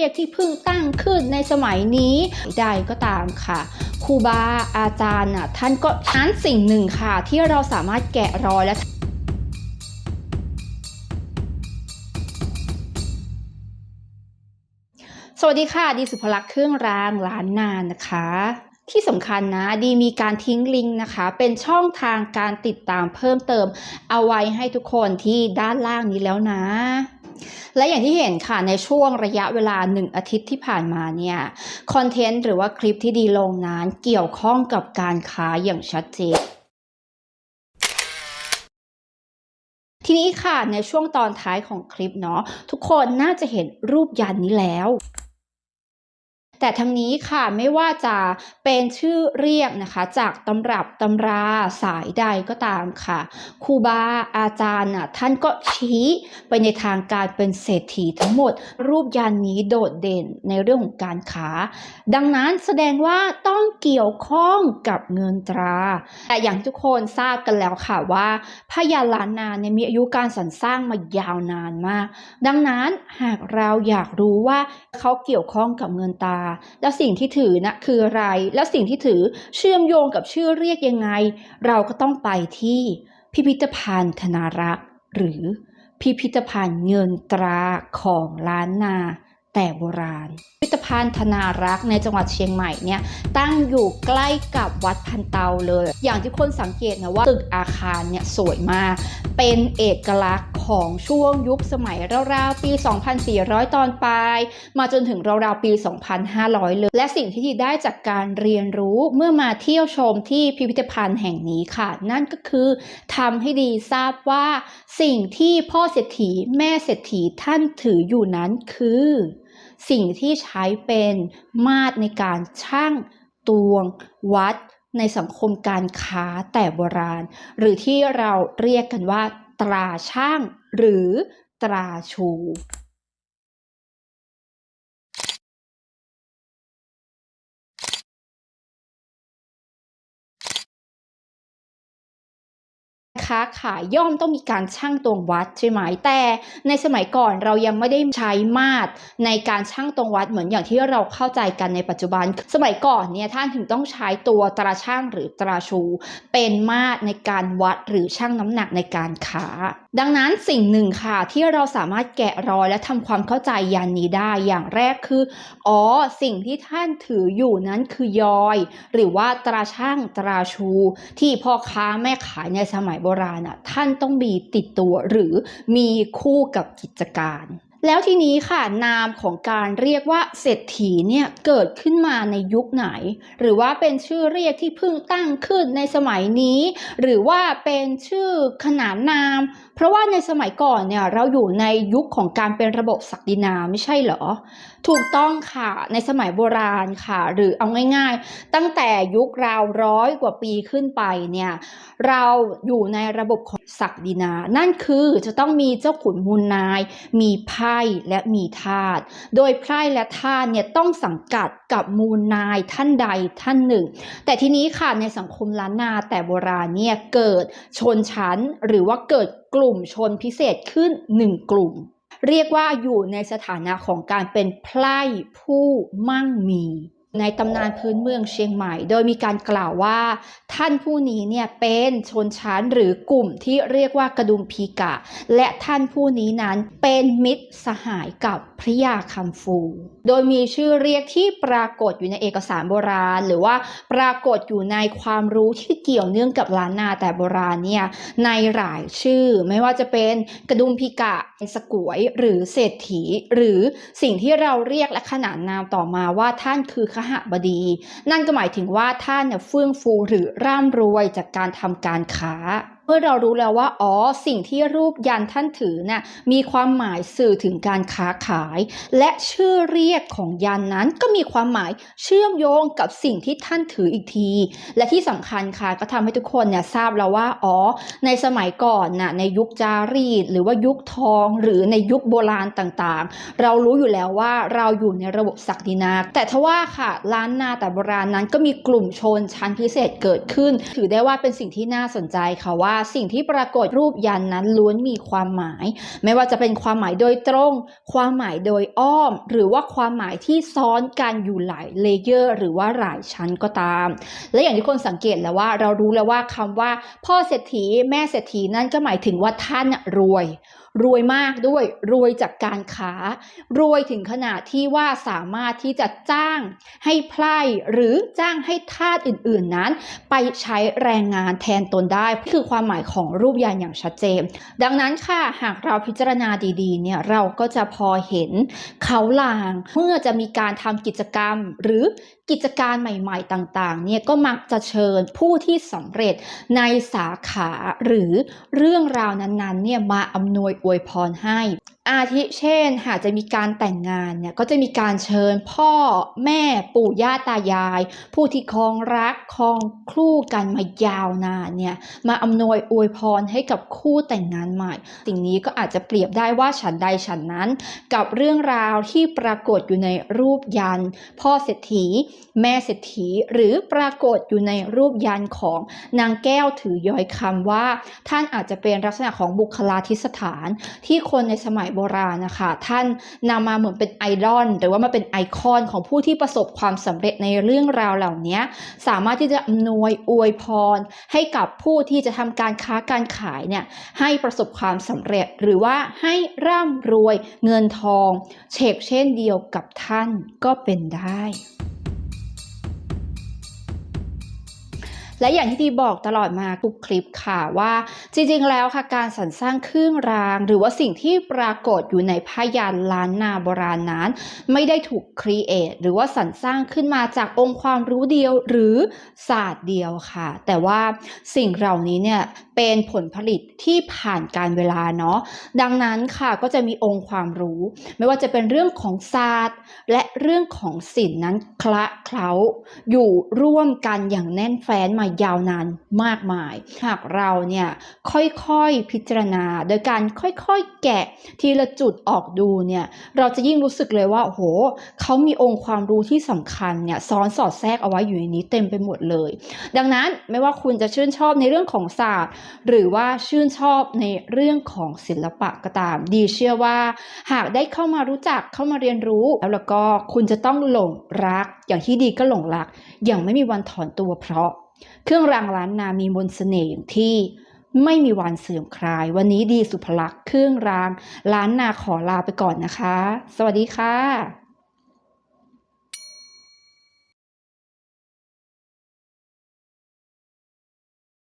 ียกที่เพิ่งตั้งขึ้นในสมัยนี้ใดก็ตามค่ะครูบาอาจารย์น่ะท่านก็ทันสิ่งหนึ่งค่ะ ที่เราสามารถแกะรอยและสวัสดีค่ะดีสุภลักษ์เครื่องรางล้านนานนะคะ ที่สำคัญนะดีมีการทิ้งลิงก์นะคะ เป็นช่องทางการติดตามเพิ่มเติม เอาไว้ให้ทุกคนที่ด้านล่างนี้แล้วนะ และอย่างที่เห็นค่ะในช่วงระยะเวลาหนึ่งอาทิตย์ที่ผ่านมาเนี่ยคอนเทนต์หรือว่าคลิปที่ดีลงนั้นเกี่ยวข้องกับการค้าอย่างชัดเจนทีนี้ค่ะในช่วงตอนท้ายของคลิปเนาะทุกคนน่าจะเห็นรูปยันนี้แล้ว แต่ทั้งนี้ค่ะไม่ว่าจะเป็นชื่อเรียกนะคะ จากตำรับตำราสายใดก็ตามค่ะครูบาอาจารย์น่ะท่านก็ชี้ไปในทางการเป็นเศรษฐีทั้งหมด รูปยันนี้โดดเด่นในเรื่องของการค้า ดังนั้นแสดงว่าต้องเกี่ยวข้องกับเงินตรา แต่อย่างทุกคนทราบกันแล้วค่ะว่าพญาล้านนาเนี่ยมีอายุการสรรสร้างมายาวนานมาก ดังนั้นหากเราอยากรู้ว่าเขาเกี่ยวข้องกับเงินตราแล้วสิ่งที่ถือนะคืออะไร แล้วสิ่งที่ถือเชื่อมโยงกับชื่อเรียกยังไง เราก็ต้องไปที่พิพิธภัณฑ์ธนารักษ์หรือพิพิธภัณฑ์เงินตราของล้านนาแต่โบราณ พิพิธ ภัณฑ์ธนารักษ์ในจังหวัดเชียงใหม่เนี่ยตั้งอยู่ใกล้กับวัดพันเตาเลย อย่างที่คนสังเกตนะว่าตึกอาคารเนี่ยสวยมาก เป็นเอกลักษณ์ของช่วงยุคสมัยราวๆปี 2,400 ตอนปลาย มาจนถึงราวๆปี 2,500 เลย และสิ่งที่ดีได้จากการเรียนรู้เมื่อมาเที่ยวชมที่พิพิธภัณฑ์แห่งนี้ค่ะ นั่นก็คือทำให้ดีทราบว่าสิ่งที่พ่อเศรษฐีแม่เศรษฐีท่านถืออยู่นั้นคือ สิ่งที่ใช้เป็นมาตรในการช่างตวงวัดในสังคมการค้าแต่โบราณ หรือที่เราเรียกกันว่า ตราช่างหรือตราชู ค้าขายย่อมต้องมีการชั่งตวงวัดใช่ไหมแต่ในสมัยก่อนเรายังไม่ได้ใช้มาตรในการชั่งตวงวัดเหมือนอย่างที่เราเข้าใจกันในปัจจุบัน สมัยก่อนเนี่ยท่านถึงต้องใช้ตัวตราช่างหรือตราชู เป็นมาตรในการวัดหรือชั่งน้ำหนักในการค้า ดังนั้นสิ่งหนึ่งค่ะที่เราสามารถแกะรอยและทำความเข้าใจยันนี้ได้อย่างแรกคืออ๋อสิ่งที่ท่านถืออยู่นั้นคือยอย หรือว่าตราช่างตราชู ที่พ่อค้าแม่ขายในสมัยโบราณอะท่านต้องมีติดตัวหรือมีคู่กับกิจการ แล้วทีนี้ค่ะนามของการเรียกว่าเศรษฐีเนี่ยเกิดขึ้นมาในยุคไหน หรือว่าเป็นชื่อเรียกที่เพิ่งตั้งขึ้นในสมัยนี้ หรือว่าเป็นชื่อขนานนาม เพราะว่าในสมัยก่อนเนี่ยเราอยู่ในยุคของการเป็นระบบศักดินาไม่ใช่เหรอ ถูกต้องค่ะในสมัยโบราณค่ะ หรือเอาง่ายๆ ตั้งแต่ยุคราวร้อยกว่าปีขึ้นไปเนี่ยเราอยู่ในระบบของศักดินา นั่นคือจะต้องมีเจ้าขุนมูลนายมีไพร่และมีทาสโดยไพร่และทาสเนี่ยต้องสังกัดกับมูลนายท่านใดท่านหนึ่ง แต่ทีนี้ค่ะในสังคมล้านนาแต่โบราณเนี่ยเกิดชนชั้นหรือว่าเกิดกลุ่มชนพิเศษขึ้นหนึ่งกลุ่ม เรียกว่าอยู่ในสถานะของการเป็นไพร่ผู้มั่งมี ในตำนานพื้นเมืองเชียงใหม่ โดยมีการกล่าวว่า ท่านผู้นี้เนี่ยเป็นชนชั้นหรือกลุ่มที่เรียกว่ากระดุมพีกะ และท่านผู้นี้นั้นเป็นมิตรสหายกับพระยาคำฟู โดยมีชื่อเรียกที่ปรากฏอยู่ในเอกสารโบราณ หรือว่าปรากฏอยู่ในความรู้ที่เกี่ยวเนื่องกับล้านนาแต่โบราณเนี่ยในหลายชื่อ ไม่ว่าจะเป็นกระดุมพีกะสกวยหรือเศรษฐี หรือสิ่งที่เราเรียกและขนานนามต่อมาว่าท่านคือหบดี นั่นก็หมายถึงว่าท่านเนี่ยเฟื่องฟูหรือร่ำรวยจากการทำการค้า มื่อเรารู้แล้วว่า อ๋อ สิ่งที่รูปยันท่านถือน่ะมีความหมายสื่อถึงการค้าขาย และชื่อเรียกของยันนั้นก็มีความหมายเชื่อมโยงกับสิ่งที่ท่านถืออีกที และที่สำคัญค่ะก็ทำให้ทุกคนเนี่ยทราบแล้วว่า อ๋อ ในสมัยก่อนน่ะในยุคจารีต หรือว่ายุคทอง หรือในยุคโบราณต่างๆ เรารู้อยู่แล้วว่าเราอยู่ในระบบศักดินา แต่ทว่าค่ะล้านนาแต่โบราณนั้นก็มีกลุ่มชนชั้นพิเศษเกิดขึ้น ถือได้ว่าเป็นสิ่งที่น่าสนใจค่ะว่าสิ่งที่ปรากฏรูปยันนั้นล้วนมีความหมาย ไม่ว่าจะเป็นความหมายโดยตรง ความหมายโดยอ้อม หรือว่าความหมายที่ซ้อนกันอยู่หลายเลเยอร์ หรือว่าหลายชั้นก็ตาม และอย่างที่คนสังเกตแล้วว่าเรารู้แล้วว่าคำว่า พ่อเศรษฐีแม่เศรษฐีนั่นก็หมายถึงว่าท่านรวยรวยมากด้วยรวยจากการค้า รวยถึงขนาดที่ว่าสามารถที่จะจ้างให้ไพร่หรือจ้างให้ทาสอื่นๆนั้น ไปใช้แรงงานแทนตนได้นี่คือความหมายของรูปยันอย่างชัดเจน ดังนั้นค่ะหากเราพิจารณาดีๆเนี่ยเราก็จะพอเห็นเขาลางเมื่อจะมีการทำกิจกรรมหรือกิจการใหม่ๆต่างๆ เนี่ยก็มักจะเชิญผู้ที่สำเร็จในสาขาหรือเรื่องราวนั้นๆ เนี่ยมาอำนวยอวยพรให้ อาทิเช่น หากจะมีการแต่งงานเนี่ยก็จะมีการเชิญพ่อแม่ปู่ย่าตายาย ผู้ที่ครองรักครองครู่กันมายาวนานเนี่ยมาอำนวยอวยพรให้กับคู่แต่งงานใหม่ สิ่งนี้ก็อาจจะเปรียบได้ว่าฉันใดฉันนั้น กับเรื่องราวที่ปรากฏอยู่ในรูปยัน พ่อเศรษฐี แม่เศรษฐี หรือปรากฏอยู่ในรูปยันของนางแก้วถือย้อยคำว่า ท่านอาจจะเป็นลักษณะของบุคลาธิสถานที่คนในสมัยโบราณนะคะท่านนำมาเหมือนเป็นไอดอลหรือว่ามาเป็นไอคอนของผู้ที่ประสบความสำเร็จในเรื่องราวเหล่านี้สามารถที่จะอำนวยอวยพร ให้กับผู้ที่จะทำการค้าการขายเนี่ยให้ประสบความสำเร็จหรือว่าให้ร่ำรวยเงินทองเชกเช่นเดียวกับท่านก็เป็นได้ และอย่างที่ดีบอกตลอดมาทุกคลิปค่ะว่าจริงๆแล้วค่ะการสรรสร้างเครื่องราง หรือว่าสิ่งที่ปรากฏอยู่ในพยันล้านนาโบราณนั้น ไม่ได้ถูกครีเอทหรือว่าสรรสร้างขึ้นมาจากองค์ความรู้เดียวหรือศาสตร์เดียวค่ะ แต่ว่าสิ่งเหล่านี้เนี่ยเป็นผลผลิตที่ผ่านการเวลาเนาะดังนั้นค่ะก็จะมีองค์ความรู้ ไม่ว่าจะเป็นเรื่องของศาสตร์ และเรื่องของศิลป์นั้นคละเคล้าอยู่ร่วมกันอย่างแน่นแฟ้นมายาวนานมากมาย หากเราเนี่ยค่อยๆพิจารณา โดยการค่อยๆแกะทีละจุดออกดูเนี่ยเราจะยิ่งรู้สึกเลยว่าโอ้โหเขามีองค์ความรู้ที่สำคัญเนี่ยซ้อนสอดแทรกเอาไว้อยู่ในนี้เต็มไปหมดเลย ดังนั้นไม่ว่าคุณจะชื่นชอบในเรื่องของศาสตร์ หรือว่าชื่นชอบในเรื่องของศิลปะก็ตาม ดีเชื่อว่า หากได้เข้ามารู้จักเข้ามาเรียนรู้ แล้วแล้วก็คุณจะต้องหลงรักอย่างที่ดีก็หลงรัก อย่างไม่มีวันถอนตัวเพราะ เครื่องรางล้านนามีมนต์เสน่ห์อย่างที่ไม่มีวันเสื่อมคลาย วันนี้ดีสุภลักษณ์เครื่องรางล้านนาขอลาไปก่อนนะคะ สวัสดีค่ะ